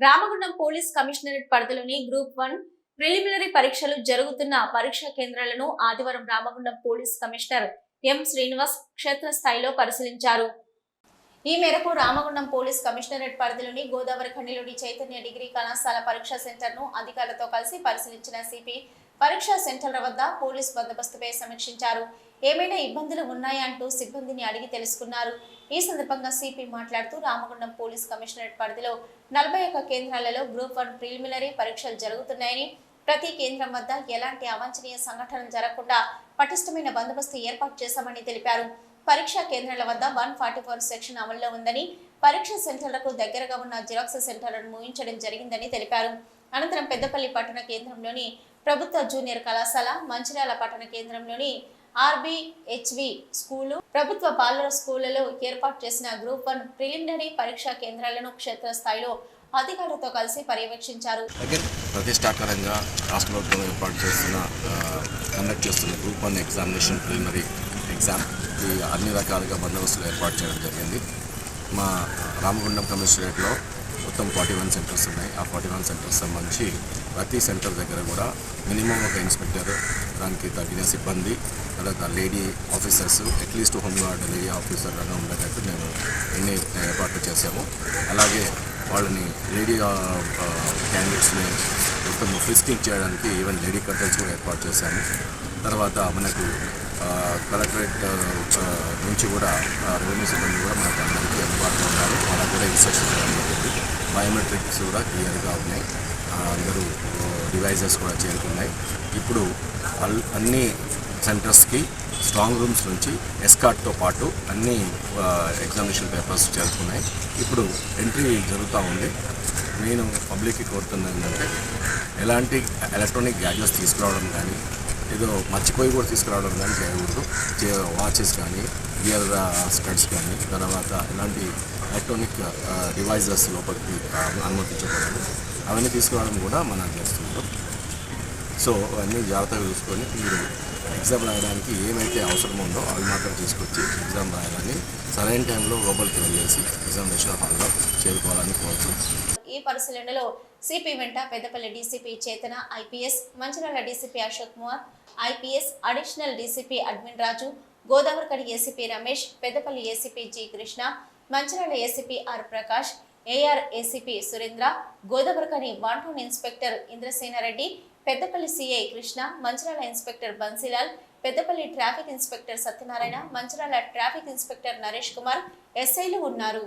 Ramagundam police commissionerate పరిధిలోని group one preliminary పరీక్షలు జరుగుతున్న పరీక్షా కేంద్రాలను ఆదివారం Ramagundam police commissioner M Srinivas క్షేత్రస్థాయిలో పరిశీలించారు. ఈ మేరకు రామగుండం పోలీస్ కమిషనరేట్ పరిధిలోని గోదావరి ఖండిలోని చైతన్య డిగ్రీ కళాశాల పరీక్షా సెంటర్ను అధికారులతో కలిసి పరిశీలించిన సిపి పరీక్షా సెంటర్ల వద్ద పోలీస్ బందోబస్తుపై సమీక్షించారు. ఏమైనా ఇబ్బందులు ఉన్నాయా అంటూ సిబ్బందిని అడిగి తెలుసుకున్నారు. ఈ సందర్భంగా సిపి మాట్లాడుతూ రామగుండం పోలీస్ కమిషనరేట్ పరిధిలో నలభై ఒక్క కేంద్రాలలో గ్రూప్ వన్ ప్రిలిమినరీ పరీక్షలు జరుగుతున్నాయని ప్రతి కేంద్రం వద్ద ఎలాంటి అవాంఛనీయ సంఘటనలు జరగకుండా పటిష్టమైన బందోబస్తు ఏర్పాటు చేశామని తెలిపారు. పరీక్షా కేంద్రాల వద్ద వన్ ఫార్టీ ఫోర్ సెక్షన్ అమల్లో ఉందని పరీక్ష సెంటర్లకు దగ్గరగా ఉన్న జిరాక్స్ సెంటర్లను ముగించడం జరిగిందని తెలిపారు. అనంతరం పెద్దపల్లి పట్టణ కేంద్రంలోని ప్రభుత్వ జూనియర్ కళాశాల మంచిర్యాల పట్టణ కేంద్రంలోని ఆర్బిహెచ్వి స్కూలు. ప్రభుత్వ పాలన స్కూళ్ళలో ఏర్పాటు చేసిన గ్రూప్ వన్ ప్రిలిమినరీ పరీక్షా కేంద్రాలను క్షేత్రస్థాయిలో అధికారులతో కలిసి పర్యవేక్షించారు. ప్రతిష్టాకరంగా రాష్ట్ర ప్రభుత్వం ఏర్పాటు చేసిన కండక్ట్ చేస్తున్న group one examination preliminary exam అన్ని రకాలుగా బందోబస్తులు ఏర్పాటు చేయడం జరిగింది. మా రామగుండం కమిషనరేట్లో మొత్తం ఫార్టీ వన్ సెంటర్స్ ఉన్నాయి. ఆ ఫార్టీ వన్ సెంటర్స్ సంబంధించి ప్రతి సెంటర్ దగ్గర కూడా మినిమం ఒక ఇన్స్పెక్టర్ దానికి తగిన సిబ్బంది తర్వాత lady officers at least home guard lady officer లాగా ఉండేటట్టు మేము ఎన్ని ఏర్పాట్లు చేసాము అలాగే వాళ్ళని లేడీ క్యాండిడేట్స్ని మొత్తం ఫిస్టింగ్ చేయడానికి ఈవెన్ లేడీ కర్టల్స్ కూడా ఏర్పాటు చేశాము. తర్వాత మనకు కలెక్టరేట్ నుంచి కూడా రెవెన్యూ సిబ్బంది కూడా మనకు అందరికీ అందుబాటులో ఉన్నారు. వాళ్ళకు కూడా ఇన్స్ట్రక్షన్ బయోమెట్రిక్స్ కూడా క్లియర్గా ఉన్నాయి. అందరూ డివైజెస్ కూడా చేరుకున్నాయి. ఇప్పుడు అల్- అన్ని సెంటర్స్కి స్ట్రాంగ్ రూమ్స్ నుంచి ఎస్కార్ట్తో పాటు అన్ని ఎగ్జామినేషన్ పేపర్స్ చేరుకున్నాయి. ఇప్పుడు ఎంట్రీ జరుగుతూ ఉంది. నేను పబ్లిక్కి కోరుతున్నది ఏంటంటే ఎలాంటి ఎలక్ట్రానిక్ గ్యాడ్జెట్స్ తీసుకురావడం కానీ ఏదో మర్చిపోయి కూడా తీసుకురావడం కానీ చేయకూడదు. వాచెస్ కానీ ఇయర్ స్టడ్స్ కానీ తర్వాత ఎలాంటి ఎలక్ట్రానిక్ డివైజెస్ uh, లోపలికి అనుమతించకూడదు. అవన్నీ తీసుకురావడం కూడా మనం చేస్తున్నాం. సో అవన్నీ జాగ్రత్తగా చూసుకొని మీరు ఎగ్జామ్ రాయడానికి ఏమైతే అవసరం ఉందో అవి మాత్రం తీసుకొచ్చి ఎగ్జామ్ రాయాలని సరైన టైంలో లోపలికి వెళ్ళేసి ఎగ్జామినేషన్ హాల్లో చేరుకోవాలని కోరుతూ ఈ పరిశీలనలో సిపి వెంట Peddapalli DCP Chetana IPS Mancherial DCP Ashok Kumar IPS additional DCP admin Raju Godavarikhani ACP Ramesh Peddapalli ACP G Krishna Mancherial ACP R Prakash AR ACP Surendra Godavarikhani one town inspector Indrasena Reddy Peddapalli CI Krishna Mancherial inspector Bansilal Peddapalli traffic inspector Satyanarayana Mancherial traffic inspector Naresh Kumar ఎస్ఐలు ఉన్నారు.